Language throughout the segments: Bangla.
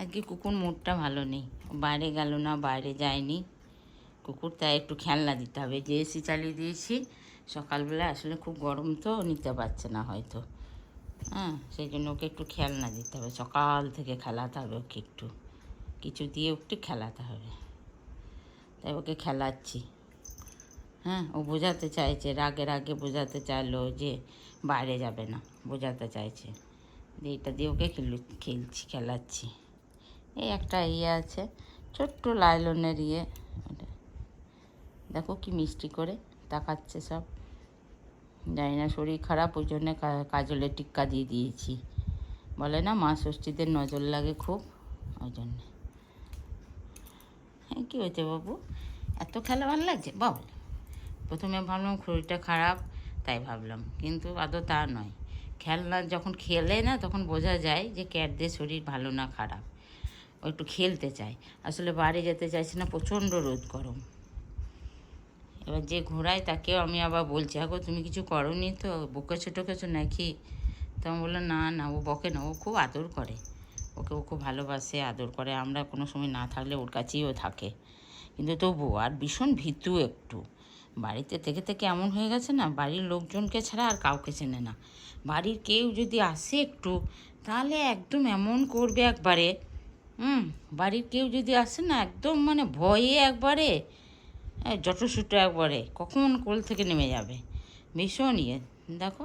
আজকে কুকুর মুডটা ভালো নেই। বাইরে গেল না, বাইরে যায়নি। কুকুর তাই একটু খেলনা দিতে হবে। যে এসি চালিয়ে দিয়েছি, সকালবেলা আসলে খুব গরম তো, নিতে পারছে না হয়তো। হ্যাঁ সেই জন্য ওকে একটু খেলনা দিতে হবে। সকাল থেকে খেলাতে হবে ওকে একটু। কিছু দিয়ে একটু খেলাতে হবে। তাই ওকে খেলাচ্ছি। হ্যাঁ ও বোঝাতে চাইছে, রাগে রাগে বোঝাতে চাইলো যে বাইরে যাবে না। বোঝাতে চাইছে। দিয়ে এটা দিয়ে ওকে খেলু, খেলছি, খেলাচ্ছি। এই একটা ইয়ে আছে, ছোট্ট লাইলনের ইয়ে। দেখো কি মিষ্টি করে তাকাচ্ছে সব। জানি না, শরীর খারাপ, ওই জন্যে কাজলের টিক্কা দিয়ে দিয়েছি। বলে না, মা ষষ্ঠীদের নজর লাগে খুব, ওই জন্যে। হ্যাঁ কী হয়েছে বাবু? এত খেলা ভালো লাগছে? বাবু প্রথমে ভাবলাম শরীরটা খারাপ, তাই ভাবলাম। কিন্তু আদৌ তা নয়। খেলনা যখন খেলে না, তখন বোঝা যায় যে ক্যাটদের শরীর ভালো না খারাপ। ও একটু খেলতে চায়। আসলে বাড়ি যেতে চাইছে না, প্রচণ্ড রোদ গরম। এবার যে ঘোরায় তাকেও আমি আবার বলছি, আগো, তুমি কিছু করনি তো? বকেছো টকেছো নাকি? তো আমি বললাম, না না, ও বকে না, ও খুব আদর করে। ওকে ও খুব ভালোবাসে, আদর করে। আমরা কোনো সময় না থাকলে ওর কাছেই ও থাকে। কিন্তু তবু, আর ভীষণ ভীতু একটু। বাড়িতে থেকে থেকে এমন হয়ে গেছে না, বাড়ির লোকজনকে ছাড়া আর কাউকে চেনে না। বাড়ির কেউ যদি আসে একটু, তাহলে একদম এমন করবে একবারে হুম, বাড়ির কেউ যদি আসে না, একদম মানে ভয়ে একবারে হ্যাঁ জটসুটো একবারে, কখন কোল থেকে নেমে যাবে? ভীষণ ইয়ে। দেখো,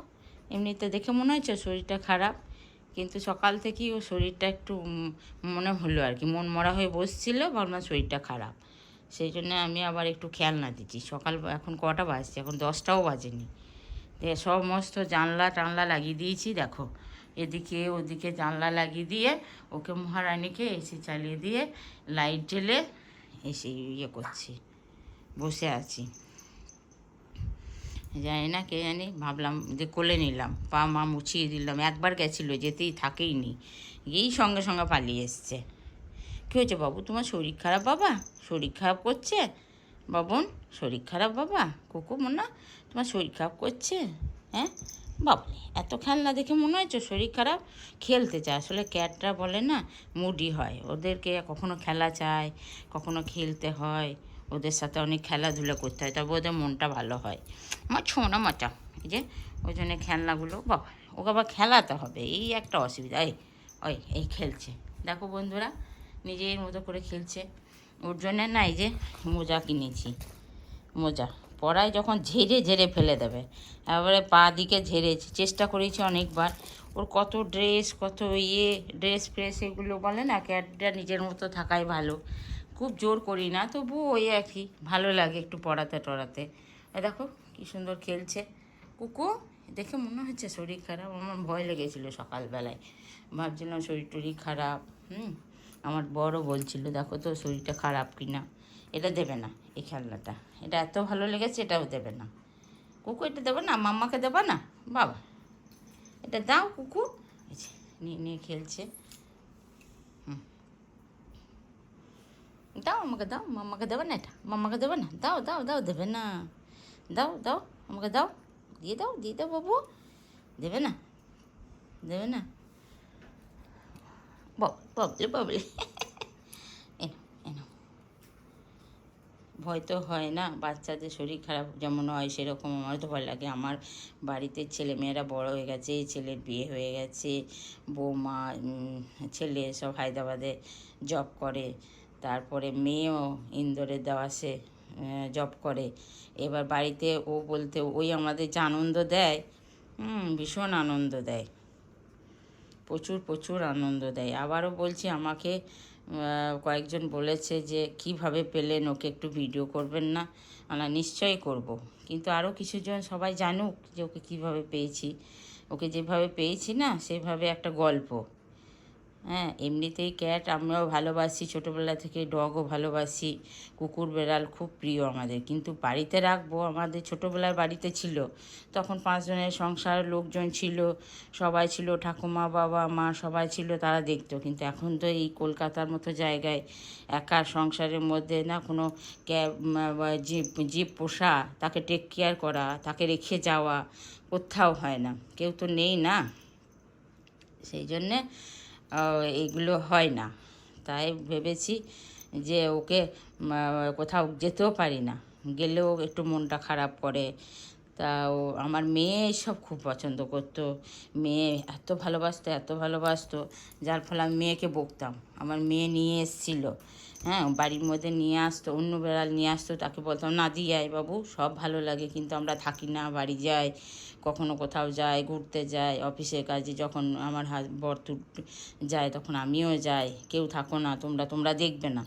এমনিতে দেখে মনে হচ্ছে শরীরটা খারাপ, কিন্তু সকাল থেকেই ও শরীরটা একটু মনে হলো আর কি। মন মরা হয়ে বসছিল, ভাবলাম শরীরটা খারাপ। সেই জন্য আমি আবার একটু খেয়াল না দিচ্ছি। সকাল, এখন কটা বাজছে? এখন দশটাও বাজেনি। সমস্ত জানলা টানলা লাগিয়ে দিয়েছি, দেখো। এদিকে ওদিকে জানলা লাগিয়ে দিয়ে ওকে মহারানীকে এসি চালিয়ে দিয়ে লাইট জ্বেলে এসে ইয়ে করছি, বসে আছি। জানি না কে জানি, ভাবলাম যে কোলে নিলাম, পা মা মুছিয়ে দিলাম, একবার গেছিল, যেতেই থাকেই নি গিয়েই সঙ্গে সঙ্গে পালিয়ে এসছে। কী হয়েছে বাবু, তোমার শরীর খারাপ বাবা? শরীর খারাপ করছে? বাবন, শরীর খারাপ বাবা? কুকু মোনা তোমার শরীর খারাপ করছে? হ্যাঁ? বাবলি এত খেলনা দেখে মনে হচ্ছে শরীর খারাপ? খেলতে চায়। আসলে ক্যাটরা বলে না, মুডি হয়। ওদেরকে কখনো খেলা চায়, কখনো খেলতে হয়। ওদের সাথে অনেক খেলাধুলা করতে হয়, তবে ওদের মনটা ভালো হয়। আমার ছোনা মাচা এই যে, ওই জন্য খেলনাগুলো বাবা ওকে আবার খেলাতে হবে। এই একটা অসুবিধা। এই, ওই, এই খেলছে। দেখো বন্ধুরা, নিজের মতো করে খেলছে। ওর জন্য না এই যে মোজা কিনেছি। মোজা। পড়ায় যখন ঝেড়ে ঝেড়ে ফেলে দেবে এবারে পা দিকে ঝেড়েছি চেষ্টা করেছি অনেকবার। ওর কত ড্রেস কত ইয়ে ড্রেস ফ্রেস এগুলো বলে না ক্যাটটা নিজের মতো থাকাই ভালো। খুব জোর করি না তবু ওই আর কি ভালো লাগে একটু পড়াতে টড়াতে। দেখো কি সুন্দর খেলছে। কুকু, দেখে মনে হচ্ছে শরীর খারাপ, আমার ভয় লেগেছিলো সকালবেলায়। ভাবছিলাম শরীর টরীর খারাপ, হুম, আমার বড় বলছিল, দেখো তো শরীরটা খারাপ কি না এটা দেবে না এই খেলনাটা। এটা এত ভালো লেগেছে, এটাও দেবে না। কুকু এটা দেবে না? মাম্মাকে দেবে না? বাবা। এটা দাও কুকু। নিয়ে নিয়ে খেলছে। হুম। দাও আমাকে, দাও। মাম্মাকে দেবে না এটা? মাম্মাকে দেবে না? দাও দাও দাও, দেবে না। দাও দাও, আমাকে দাও। দিয়ে দাও দিয়ে দাও বাবু। দেবে না? দেবে না? বাবলে বাবলে এনো এনো ভয় তো হয় না, বাচ্চাদের শরীর খারাপ যেমন হয় সেরকম আমার তো ভয় লাগে। আমার বাড়িতে ছেলেমেয়েরা বড় হয়ে গেছে ছেলের বিয়ে হয়ে গেছে, বৌমা ছেলে সব হায়দ্রাবাদে জব করে, তারপরে মেয়েও ইন্দোরে দেওয়াসে জব করে। এবার বাড়িতে ও বলতে, ওই আমাদের যে আনন্দ দেয় ভীষণ আনন্দ দেয়। প্রচুর প্রচুর আনন্দ দেয়। আবারও বলছি, আমাকে কয়েকজন বলেছে যে কীভাবে পেলেন, ওকে একটু ভিডিও করবেন না। আমরা নিশ্চয়ই করব। কিন্তু আরও কিছুজন সবাই জানুক যে ওকে কীভাবে পেয়েছি। ওকে যেভাবে পেয়েছি না, সেভাবে একটা গল্প। হ্যাঁ এমনিতেই ক্যাট আমরাও ভালোবাসি, ছোটোবেলা থেকে ডগও ভালোবাসি, কুকুর, বেড়াল খুব প্রিয় আমাদের। কিন্তু বাড়িতে রাখব, আমাদের ছোটোবেলায় বাড়িতে ছিল। তখন পাঁচজনের সংসার, লোকজন ছিল, সবাই ছিল ঠাকুমা, বাবা, মা, সবাই ছিল, তারা দেখতো। কিন্তু এখন তো এই কলকাতার মতো জায়গায় একা সংসারের মধ্যে না কোনো ক্যাব জীব জীব পোষা, তাকে টেক কেয়ার করা, তাকে রেখে যাওয়া কোথাও হয় না। কেউ তো নেই না। সেই জন্যে এগুলো হয় না। তাই ভেবেছি যে ওকে কোথাও যেতেও পারি না। গেলেও একটু মনটা খারাপ করে। তা ও, আমার মেয়ে সব খুব পছন্দ করতো। মেয়ে এত ভালোবাসতো এত ভালোবাসতো, যার ফলে আমি মেয়েকে বকতাম। আমার মেয়ে নিয়ে এসেছিল। হ্যাঁ বাড়ির মধ্যে নিয়ে আসতো, অন্য বেড়াল নিয়ে আসতো, তাকে বলতাম, না, দিয়ে আয় বাবু, সব ভালো লাগে, কিন্তু আমরা থাকি না, বাড়ি যাই, কখনো কোথাও যাই, ঘুরতে যাই, অফিসের কাজে যখন আমার হাজ বরতুর যায় তখন আমিও যাই, কেউ থাকো না, তোমরা তোমরা দেখবে না।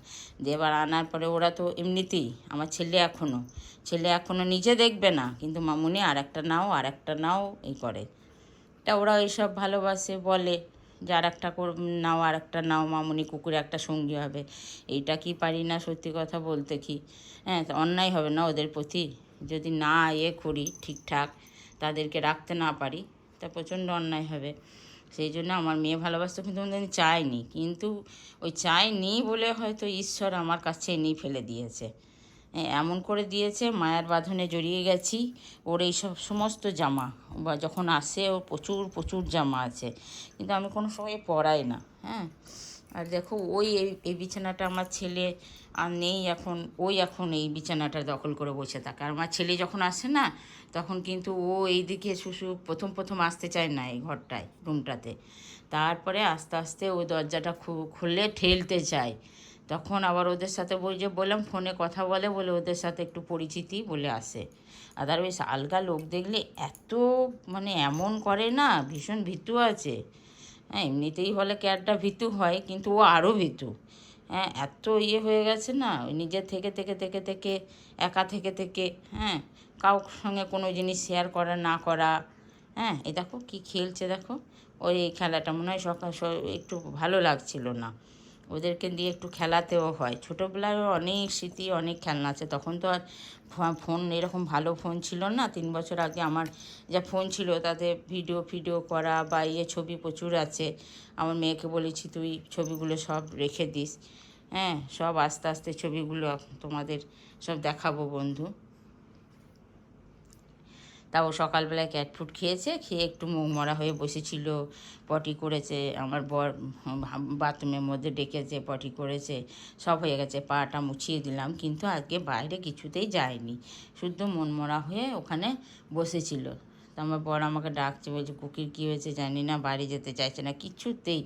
এবার আনার পরে ওরা তো এমনিতেই, আমার ছেলে এখনও ছেলে এখনও নিজে দেখবে না, কিন্তু মামুনি আর একটা নাও আর একটা নাও, এই করে। তা ওরা এইসব ভালোবাসে, বলে যে আর একটা নাও আর একটা নাও মামুনি কুকুরে একটা সঙ্গী হবে। এইটা কি পারি না সত্যি কথা বলতে কি? হ্যাঁ অন্যায় হবে না ওদের প্রতি। যদি না ইয়ে করি ঠিকঠাক, তাদেরকে রাখতে না পারি, তা প্রচণ্ড অন্যায় হবে। সেই জন্য আমার মেয়ে ভালোবাসতো কিন্তু আমি চাইনি কিন্তু ওই চাইনি বলে হয়তো ঈশ্বর আমার কাছে এনেই ফেলে দিয়েছে। এমন করে দিয়েছে, মায়ের বাঁধনে জড়িয়ে গেছি। ওর এই সব সমস্ত জামা, বা যখন আসে ওর প্রচুর প্রচুর জামা আছে। কিন্তু আমি কোনো সময় পরাই না হ্যাঁ? আর দেখো, ওই এই বিছানাটা আমার ছেলে আর নেই এখন, ওই এখন এই বিছানাটা দখল করে বসে থাকে। আর আমার ছেলে যখন আসে না, তখন কিন্তু ও এইদিকে শুশু, প্রথম প্রথম আসতে চায় না এই ঘরটায়, রুমটাতে। তারপরে আস্তে আস্তে ওই দরজাটা খুলে ঠেলতে চায়। তখন আবার ওদের সাথে বই যে বললাম, ফোনে কথা বলে বলে ওদের সাথে একটু পরিচিতি বলে আসে। আদারওয়াইজ আলগা লোক দেখলে এত মানে এমন করে না, ভীষণ ভীতু আছে। হ্যাঁ এমনিতেই হলে ক্যাটটা ভীতু হয়, কিন্তু ও আরও ভীতু। হ্যাঁ এত ইয়ে হয়ে গেছে না, ওই নিজের থেকে থেকে থেকে থেকে, একা থেকে থেকে হ্যাঁ কাউ সঙ্গে কোনো জিনিস শেয়ার করা, না করা। হ্যাঁ এ দেখো কী খেলছে দেখো, ওই খেলাটা মনে হয় সকাল একটু ভালো লাগছিল না। ওদেরকে দিয়ে একটু খেলাতেও হয়। ছোটোবেলায় অনেক স্মৃতি, অনেক খেলনা আছে। তখন তো আর ফোন এরকম ভালো ফোন ছিল না। তিন বছর আগে আমার যা ফোন ছিল তাতে ভিডিও, ফিডিও করা বা ইয়ে ছবি প্রচুর আছে। আমার মেয়েকে বলেছি, তুই ছবিগুলো সব রেখে দিস। হ্যাঁ সব আস্তে আস্তে ছবিগুলো তোমাদের সব দেখাবো বন্ধু। তা ও সকালবেলায় ক্যাট ফুড খেয়েছে, খেয়ে একটু মুখ মরা হয়ে বসেছিল পটি করেছে, আমার বর বাথরুমের মধ্যে ডেকেছে পটি করেছে, সব হয়ে গেছে, পাটা মুছিয়ে দিলাম, কিন্তু আজকে বাইরে কিছুতেই যায়নি, শুদ্ধ মন মরা হয়ে ওখানে বসেছিল। আমার বর আমাকে ডাকছে, বলছে, কুকির কী হয়েছে জানি না, বাড়ি যেতে চাইছে না, কিছুতেই।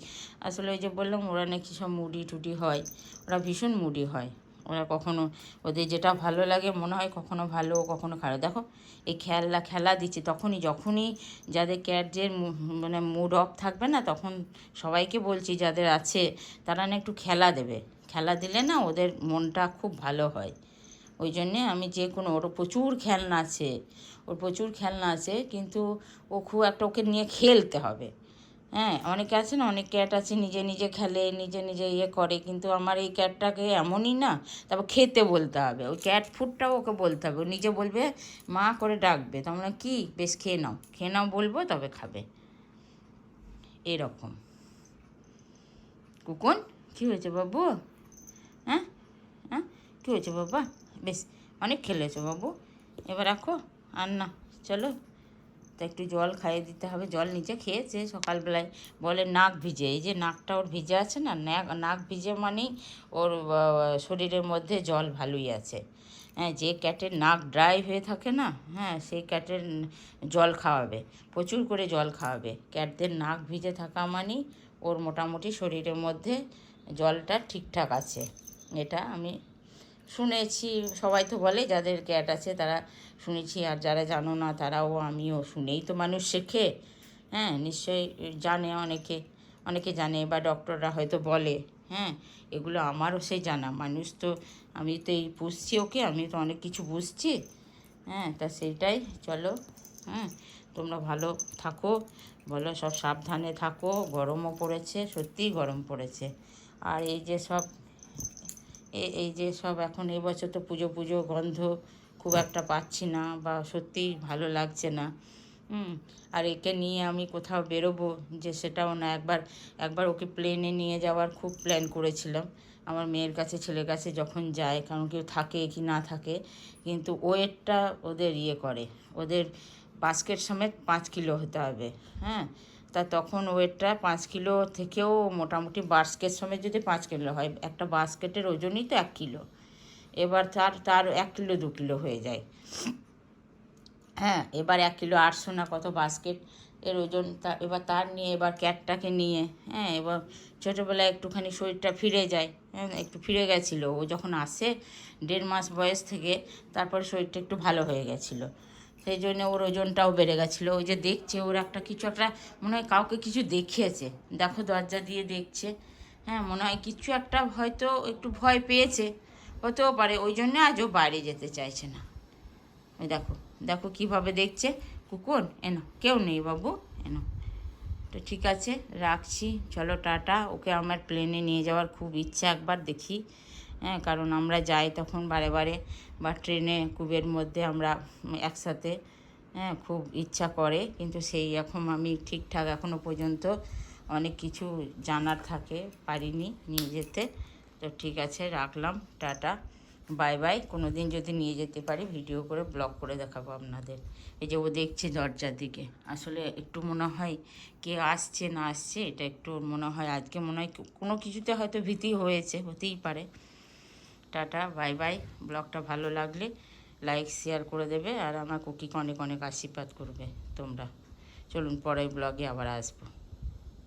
আসলে ওই যে বললাম, ওরা নাকি সব মুডি টুডি হয়, ওরা ভীষণ মুডি হয়। ওরা কখনো ওদের যেটা ভালো লাগে মনে হয় কখনো ভালো, কখনো খারাপ। দেখো, এই খেলা খেলা দিচ্ছে তখনই, যখনই যাদের ক্যাটদের মানে মুড অফ থাকবে না, তখন সবাইকে বলছি যাদের আছে, তারা না একটু খেলা দেবে। খেলা দিলে না ওদের মনটা খুব ভালো হয়। ওই জন্যে আমি যে কোনো, ওর প্রচুর খেলনা আছে, ওর প্রচুর খেলনা আছে, কিন্তু ও খুব একটা ওকে নিয়ে খেলতে হবে। হ্যাঁ অনেকে আছে না, অনেক ক্যাট আছে, নিজে নিজে খেলে, নিজে নিজে ইয়ে করে, কিন্তু আমার এই ক্যাটটাকে এমনই না, তারপর খেতে বলতে হবে। ওই ক্যাট ফুডটাও ওকে বলতে হবে। ও নিজে বলবে, মা করে ডাকবে। তোমরা কি? বেশ, খেয়ে নাও। খেয়ে নাও, বলব, তবে খাবে। এরকম। কুকুন, কী হয়েছে বাবু? হ্যাঁ? হ্যাঁ? কী হয়েছে বাবা? বেশ, অনেক খেলেছো বাবু। এবার রাখো, আর না, চলো। তা একটু জল খাইয়ে দিতে হবে। জল নিচে খেয়েছে সকালবেলায়। বলে নাক ভিজে। এই যে নাকটা ওর ভিজে আছে না নাক নাক ভিজে মানেই ওর শরীরের মধ্যে জল ভালোই আছে। হ্যাঁ যে ক্যাটের নাক ড্রাই হয়ে থাকে না হ্যাঁ সেই ক্যাটের জল খাওয়াবে। প্রচুর করে জল খাওয়াবে। ক্যাটদের নাক ভিজে থাকা মানেই ওর মোটামুটি শরীরের মধ্যে জলটা ঠিকঠাক আছে। এটা আমি শুনেছি, সবাই তো বলে যাদের ক্যাট আছে তারা শুনেছি, আর যারা জানো না তারাও, আমিও শুনেই তো মানুষ শেখে। হ্যাঁ নিশ্চয়ই জানে অনেকে অনেকে জানে বা ডক্টররা হয়তো বলে। হ্যাঁ এগুলো আমারও সেই জানা। মানুষ তো, আমি তো এই পুষছি ওকে, আমি তো অনেক কিছু বুঝছি। হ্যাঁ তা সেইটাই, চলো। হ্যাঁ তোমরা ভালো থাকো। বলো সব সাবধানে থাকো, গরমও পড়েছে, সত্যিই গরম পড়েছে। আর এই যে সব এই যে সব এখন এবছর তো পুজো পুজো গন্ধ খুব একটা পাচ্ছি না বা সত্যিই ভালো লাগছে না। আর একে নিয়ে আমি কোথাও বেরোবো যে সেটাও না, একবার একবার ওকে প্লেনে নিয়ে যাওয়ার খুব প্ল্যান করেছিলাম। আমার মেয়ের কাছে, ছেলের কাছে যখন যায়, কারণ কেউ থাকে কি না থাকে, কিন্তু ওয়েটটা ওদের ইয়ে করে, ওদের বাস্কেট সমেত পাঁচ কিলো হতে হবে হ্যাঁ? তা তখন ওয়েটটা পাঁচ কিলো থেকেও মোটামুটি বাস্কেট সময় যদি পাঁচ কিলো হয়, একটা বাস্কেটের ওজনই তো এক কিলো। এবার তার তার এক কিলো, দু কিলো হয়ে যায়। হ্যাঁ এবার এক কিলো আটশো না কত বাস্কেট এর ওজন। তা এবার তার নিয়ে, এবার ক্যাটটাকে নিয়ে হ্যাঁ এবার ছোটোবেলায় একটুখানি শরীরটা ফিরে যায়। হ্যাঁ একটু ফিরে গেছিল। ও যখন আসে, দেড় মাস বয়স থেকে, তারপরে শরীরটা একটু ভালো হয়ে গেছিল। সেই জন্য ওর ওজনটাও বেড়ে গেছিল। ওই যে দেখছে, ওর একটা কিছু একটা মনে হয় কাউকে কিছু দেখিয়েছে। দেখো দরজা দিয়ে দেখছে। হ্যাঁ মনে হয় কিছু একটা হয়তো একটু ভয় পেয়েছে। হতেও পারে, ওই জন্য ও বাইরে যেতে চাইছে না। ওই দেখো দেখো কীভাবে দেখছে। কুকুর, এনো, কেউ নেই বাবু, এনো। তো ঠিক আছে, রাখছি। চলো, টাটা। ওকে আমার প্লেনে নিয়ে যাওয়ার খুব ইচ্ছা, একবার দেখি। হ্যাঁ কারণ আমরা যাই তখন বারে বারে। বা ট্রেনে কুবের মধ্যে আমরা একসাথে হ্যাঁ খুব ইচ্ছা করে। কিন্তু সেই এখন আমি ঠিকঠাক এখনও পর্যন্ত অনেক কিছু জানার থাকে, পারিনি নিয়ে যেতে। তো ঠিক আছে, রাখলাম, টাটা, বাই বাই। কোনো দিন যদি নিয়ে যেতে পারি, ভিডিও করে, ব্লগ করে দেখাবো আপনাদের। এই যে ও দেখছে দরজার দিকে। আসলে একটু মনে হয় কে আসছে, না আসছে, এটা একটু মনে হয় আজকে মনে হয় কোনো কিছুতে হয়তো ভীতি হয়েছে, হতেই পারে। Tata, bye bye. ব্লগটা ভালো লাগলে লাইক, শেয়ার করে দেবে আর আমার কুকিকে অনেক অনেক আশীর্বাদ করবে তোমরা। চলুন পরের ব্লগে আবার আসব।